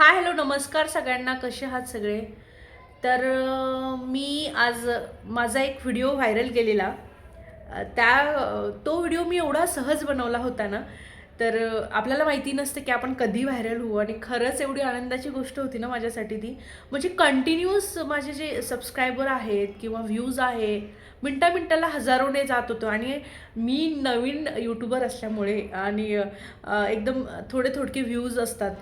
Hi hello नमस्कार सगळ्यांना. कसे आहात सगळे? तर मी आज माझा एक व्हिडिओ व्हायरल केलेला. त्या तो व्हिडिओ मी एवढा सहज बनवला होता ना तर आपल्याला माहिती नसतं की आपण कधी व्हायरल होऊ. आणि खरंच एवढी आनंदाची गोष्ट होती ना माझ्यासाठी ती. म्हणजे कंटिन्युअस माझे जे सबस्क्रायबर आहेत किंवा व्ह्यूज आहे मिनटा मिनटाला हजारोने जात होतो. आणि मी नवीन यूट्यूबर असल्यामुळे आणि एकदम थोडे थोडके व्ह्यूज असतात.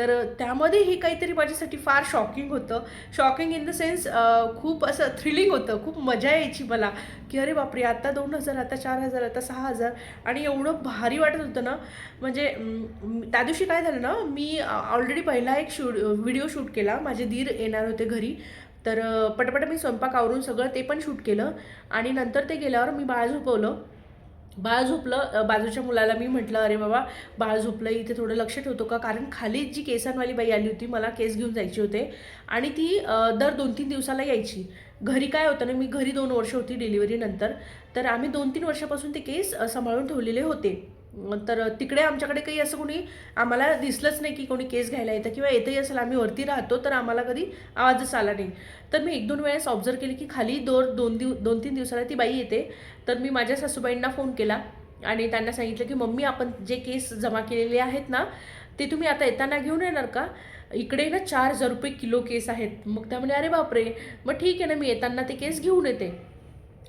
तर त्यामध्ये हे काहीतरी माझ्यासाठी फार शॉकिंग होतं. शॉकिंग इन द सेन्स खूप असं थ्रिलिंग होतं. खूप मजा यायची मला. की अरे बापरे आता दोन हजार आता चार हजार आता सहा हजार. आणि एवढं भारी वाटत होतं ना. म्हणजे त्या दिवशी काय झालं ना मी ऑलरेडी पहिला एक शूट व्हिडिओ शूट केला. माझे दीर येणार होते घरी. तर पटपट मी स्वयंपाक आवरून सगळं ते पण शूट केलं. आणि नंतर ते गेल्यावर मी बाळ झोपवलं. बाळ झोपलं बाजूच्या मुलाला मी म्हटलं अरे बाबा बाळ झोपलं इथे थोडं लक्ष ठेवतो का? कारण खाली जी केसांवाली बाई आली होती मला केस घेऊन जायचे होते आणि ती दर दोन तीन दिवसाला यायची. घरी काय होतं ना मी घरी दोन वर्ष होती डिलिव्हरीनंतर तर आम्ही दोन तीन वर्षापासून ते केस सांभाळून ठेवलेले होते. तर तिकडे आमच्याकडे काही असं कोणी आम्हाला दिसलंच नाही की कोणी केस घ्यायला येतं किंवा येतही असेल आम्ही वरती राहतो तर आम्हाला कधी आवाजच आला नाही. तर मी एक दोन वेळेस ऑब्झर्व केली की खाली दोर दोन दिव दोन तीन दिवसाला ती बाई येते. तर मी माझ्या सासूबाईंना फोन केला आणि त्यांना सांगितलं की मम्मी आपण जे केस जमा केलेले आहेत ना ते तुम्ही आता येताना घेऊन येणार का? इकडे ना चार हजार रुपये किलो केस आहेत. मग त्या म्हणजे अरे बापरे! मग ठीक आहे ना मी येताना ते केस घेऊन येते.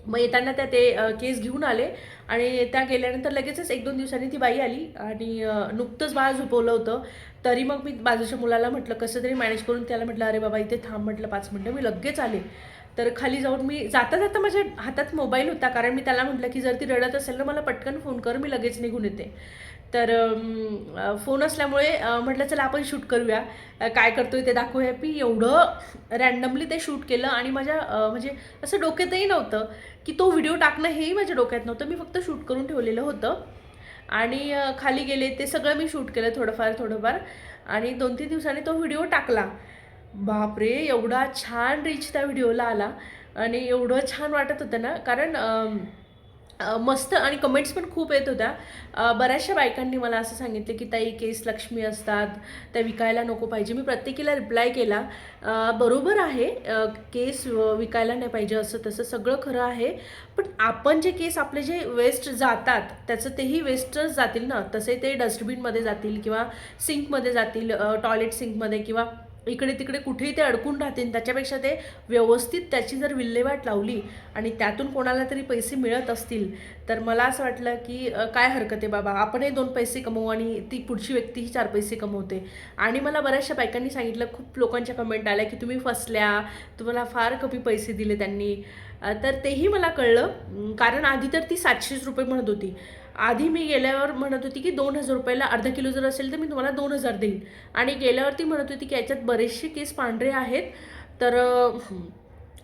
मग येताना त्या ते केस घेऊन आले आणि त्या गेल्यानंतर लगेचच एक दोन दिवसांनी ती बाई आली आणि नुकतंच बाळ झोपवलं होतं. तरी मग मी बाजूच्या मुलाला म्हटलं कसं तरी मॅनेज करून त्याला म्हटलं अरे बाबा इथे थांब म्हटलं पाच मिनटं मी लगेच आले. तर खाली जाऊन मी जाता जाता माझ्या हातात मोबाईल होता कारण मी त्याला म्हटलं की जर ती रडत असेल ना मला पटकन फोन कर मी लगेच निघून येते. तर फोन असल्यामुळे म्हटलं चला आपण शूट करूया. काय करतोय ते दाखवूया. मी एवढं रॅन्डमली ते शूट केलं आणि माझ्या म्हणजे असं डोक्यातही नव्हतं की तो व्हिडिओ टाकणं हेही माझ्या डोक्यात नव्हतं. मी फक्त शूट करून ठेवलेलं होतं. आणि खाली गेले ते सगळं मी शूट केलं थोडंफार थोडंफार. आणि दोन तीन दिवसांनी तो व्हिडिओ टाकला. बापरे! एवढा छान रीच त्या व्हिडिओला आला. आणि एवढं छान वाटत होतं ना. कारण मस्त आणि कमेंट्स पण खूप येत होत्या. बऱ्याचशा बायकांनी मला असं सांगितलं की ताई केस लक्ष्मी असतात त्या विकायला नको पाहिजे. मी प्रत्येकीला रिप्लाय केला बरोबर आहे केस विकायला नाही पाहिजे असं तसं सगळं खरं आहे पण आपण जे केस आपले जे वेस्ट जातात त्याचं तेही वेस्टच जातील ना? तसे ते डस्टबिनमध्ये जातील किंवा सिंकमध्ये जातील टॉयलेट सिंकमध्ये किंवा इकडे तिकडे कुठेही ते अडकून राहतील त्याच्यापेक्षा ते व्यवस्थित त्याची जर विल्हेवाट लावली आणि त्यातून कोणाला तरी पैसे मिळत असतील तर मला असं वाटलं की काय हरकत आहे बाबा? आपणही दोन पैसे कमवू आणि ती पुढची व्यक्तीही चार पैसे कमवते. आणि मला बऱ्याचशा बायकांनी सांगितलं खूप लोकांच्या कमेंट आल्या की तुम्ही फसल्या तुम्हाला फार कमी पैसे दिले त्यांनी. तर तेही मला कळलं. कारण आधी तर ती सातशेच रुपये म्हणत होती. आधी मी गेल्यावर म्हणत होती की दोन हजार रुपयाला अर्धा किलो जर असेल तर मी तुम्हाला दोन हजार देईन. आणि गेल्यावरती म्हणत होती की याच्यात बरेचसे केस पांढरे आहेत. तर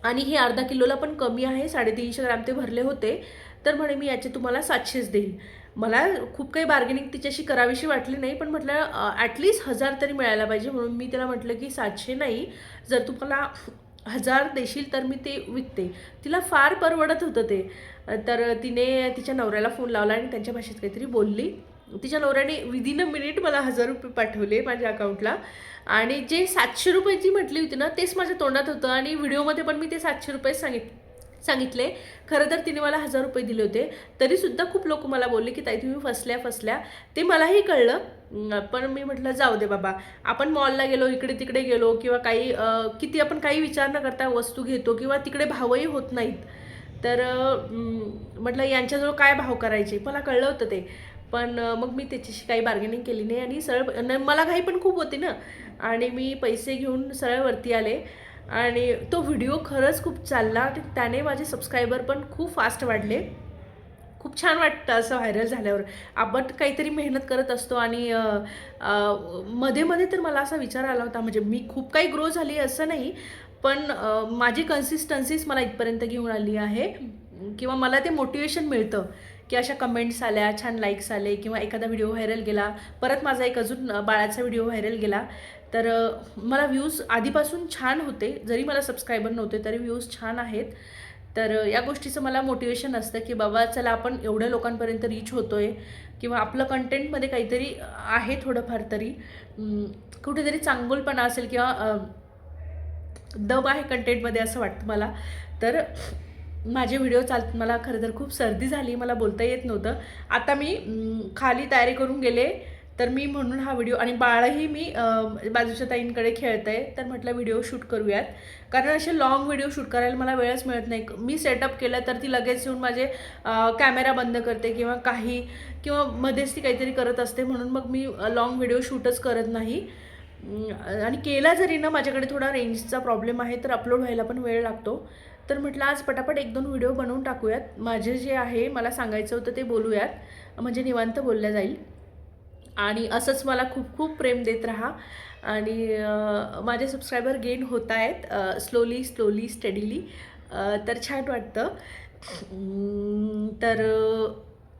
आणि हे अर्धा किलोला पण कमी आहे साडेतीनशे ग्रॅम ते भरले होते. तर म्हणे मी याचे तुम्हाला सातशेच देईन. मला खूप काही बार्गेनिंग तिच्याशी करावीशी वाटली नाही पण म्हटलं ॲटलिस्ट हजार तरी मिळायला पाहिजे म्हणून मी त्याला म्हटलं की सातशे नाही. जर तुम्हाला हजार देशील तर मी ते विकते. तिला फार परवडत होतं ते. तर तिने तिच्या नवऱ्याला फोन लावला आणि त्यांच्या भाषेत काहीतरी बोलली. तिच्या नवऱ्याने विदिन अ मिनिट मला हजार रुपये पाठवले माझ्या अकाउंटला आणि जे सातशे रुपयाची म्हटली होती ना तेच माझ्या तोंडात होतं आणि व्हिडिओमध्ये पण मी ते सातशे रुपये सांगित सांगितले. खरं तर तिने मला हजार रुपये दिले होते. तरीसुद्धा खूप लोक मला बोलले की ताई तुम्ही फसल्या फसल्या. ते मलाही कळलं. पण मी म्हटलं जाऊ दे बाबा. आपण मॉलला गेलो इकडे तिकडे गेलो किंवा काही किती आपण काही विचार न करता वस्तू घेतो किंवा तिकडे भावही होत नाहीत. तर म्हटलं यांच्याजवळ काय भाव करायचे? मला कळलं होतं ते. पण मग मी त्याच्याशी काही बार्गेनिंग केली नाही आणि सरळ न- मला घाई पण खूप होती ना. आणि मी पैसे घेऊन सरळ वरती आले. आणि तो व्हिडिओ खरंच खूप चालला आणि त्याने माझे सबस्क्रायबर पण खूप फास्ट वाढले. खूप छान वाटतं असं व्हायरल झाल्यावर. आपण काहीतरी मेहनत करत असतो आणि मध्ये मध्ये तर मला असा विचार आला होता म्हणजे मी खूप काही ग्रो झाली असं नाही पण माझी कन्सिस्टन्सीच मला इथपर्यंत घेऊन आली आहे. किंवा मला ते मोटिवेशन मिळतं की अशा कमेंट्स आल्या छान लाईक्स आले किंवा एखादा व्हिडिओ व्हायरल गेला परत माझा एक अजून बाळाचा व्हिडिओ व्हायरल गेला तर मला व्ह्यूज आधीपासून छान होते. जरी मला सबस्क्रायबर नव्हते तरी व्ह्यूज छान आहेत. तर या गोष्टीचं मला मोटिवेशन असतं की बाबा चला आपण एवढ्या लोकांपर्यंत रीच होतोय किंवा आपलं कंटेंटमध्ये काहीतरी आहे थोडंफार तरी. कुठेतरी चांगुलपणा असेल किंवा दब आहे कंटेंटमध्ये असं वाटतं मला. तर माझे व्हिडिओ चाल मला खरं तर खूप सर्दी झाली मला बोलता येत नव्हतं. आता मी खाली तयारी करून गेले. तर मी म्हणून हा व्हिडिओ आणि बाळही मी बाजूच्या ताईंकडे खेळते तर म्हटलं व्हिडिओ शूट करूयात. कारण असे लॉंग व्हिडिओ शूट करायला मला वेळच मिळत नाही. मी सेटअप केलं तर ती लगेच येऊन माझे कॅमेरा बंद करते किंवा काही किंवा मध्येच ती काहीतरी करत असते म्हणून मग मी लॉंग व्हिडिओ शूटच करत नाही. आणि केला जरी ना माझ्याकडे थोडा रेंजचा प्रॉब्लेम आहे तर अपलोड व्हायला पण वेळ लागतो. तर म्हटलं आज पटापट एक दोन व्हिडिओ बनवून टाकूयात. माझे जे आहे मला सांगायचं होतं ते बोलूयात. म्हणजे निवांत बोलल्या जाईल. आणि असंच मला खूप खूप प्रेम देत राहा. आणि माझे सबस्क्रायबर गेन होत आहेत स्लोली स्लोली स्टडीली तर छान वाटतं. तर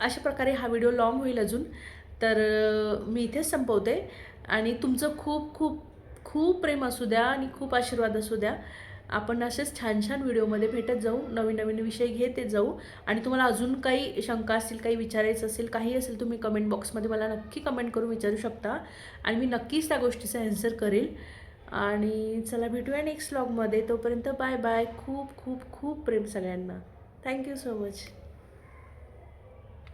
अशा प्रकारे हा व्हिडिओ लॉंग होईल अजून. तर मी इथेच संपवते. आणि तुमचं खूप खूप खूप प्रेम असू द्या आणि खूप आशीर्वाद असू द्या. आपण असेच छान छान व्हिडिओमध्ये भेटत जाऊ नवीन नवीन विषय घेते जाऊ. आणि तुम्हाला अजून काही शंका असतील काही विचारायचं असेल काही असेल तुम्ही कमेंट बॉक्समध्ये मला नक्की कमेंट करून विचारू शकता. आणि मी नक्कीच त्या गोष्टीचा ॲन्सर करेल. आणि चला भेटूया नेक्स्ट व्लॉगमध्ये तोपर्यंत बाय बाय खूप खूप खूप प्रेम सगळ्यांना. Thank you so much